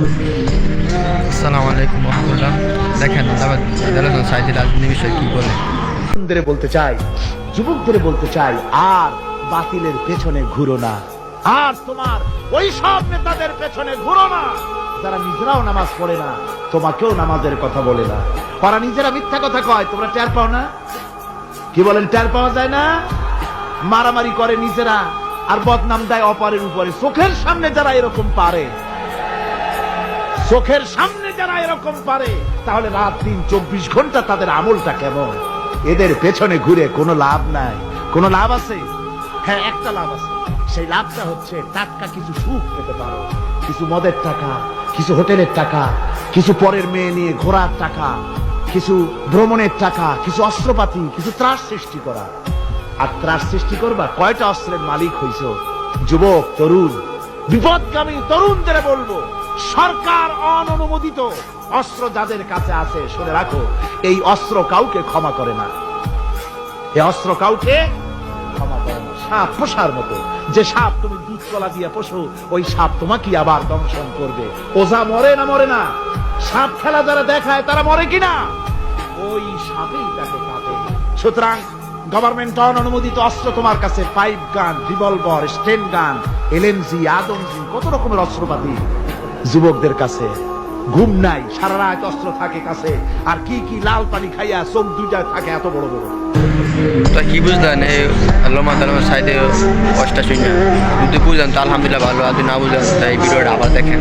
আসসালামু আলাইকুম রহমতুল্লাহ। দেখেন, আদালত সাইদি রাজনীতি বিষয়ে কি বলে? তরুণদের বলতে চাই, যুবকদের বলতে চাই, আর বাতিলের পেছনে ঘুরো না। আর তোমার ওই সব নেতাদের পেছনে ঘুরো না। যারা নিজেরাও নামাজ পড়ে না, তোমাকেও নামাজের কথা বলে না। ওরা নিজেরা মিথ্যা কথা কয়, তোমরা টের পাও না? কি বলেন, টের পাওয়া যায় না? মারামারি করে নিজেরা, আর বদনাম দেয় অপরের উপরে। চোখের সামনে যারা এরকম পারে চোখের সামনে যারা এরকম পারে, তাহলে রাত দিন চব্বিশ ঘণ্টা তাদের আমলটা কেমন? এদের পেছনে ঘুরে কোনো লাভ নাই। কোনো লাভ আছে? হ্যাঁ একটা লাভ আছে। সেই লাভটা হচ্ছে টাটকা কিছু সুখ পেতে পারো। কিছু মদের টাকা, কিছু হোটেলের টাকা, কিছু পরের মেয়ে নিয়ে ঘোরার টাকা, কিছু ভ্রমণের টাকা, কিছু অস্ত্রপাতি, কিছু ত্রাস সৃষ্টি করা। আর ত্রাস সৃষ্টি করবা, কয়টা অস্ত্রের মালিক হইছ? যুবক, তরুণ, বিপদগামী তরুণদের বলব। সরকার অননুমোদিত। অস্ত্র যাদের কাছে আছে, শুনে রাখো, এই অস্ত্র কাউকে ক্ষমা করে না। এই অস্ত্র কাউকে ক্ষমা করে না। সাপ পোষার মতো। যে সাপ তুমি দুধ কলা দিয়ে পোষো, ওই সাপ তোমাকে আবার দংশন করবে। ওঝা মরে না মরে না। সাপ খেলা যারা দেখায়, তারা মরে কিনা? ওই সাপেই তাকে কাটে সুতরাং গভর্নমেন্ট অনুমোদিত অস্ত্র তোমার কাছে পাইপ গান রিভলভার স্টেন গান এলএমজি আদমজি কত রকমের অস্ত্রপাতি যুবকদের কাছে, ঘুম নাই, সারা রাত অস্ত্র থাকে কাছে, আর কি কি লাল পানি খাইয়া চোখ দুইটা থাকে এত বড় বড়? তো কি বুঝলেন? এই আল্লামা তালামা সাইডে কষ্টা শুনে যদি বুঝলেন তো আলহামদুলিল্লাহ ভালো। আর না বুঝলেন তাই ভিডিওটা আবার দেখেন।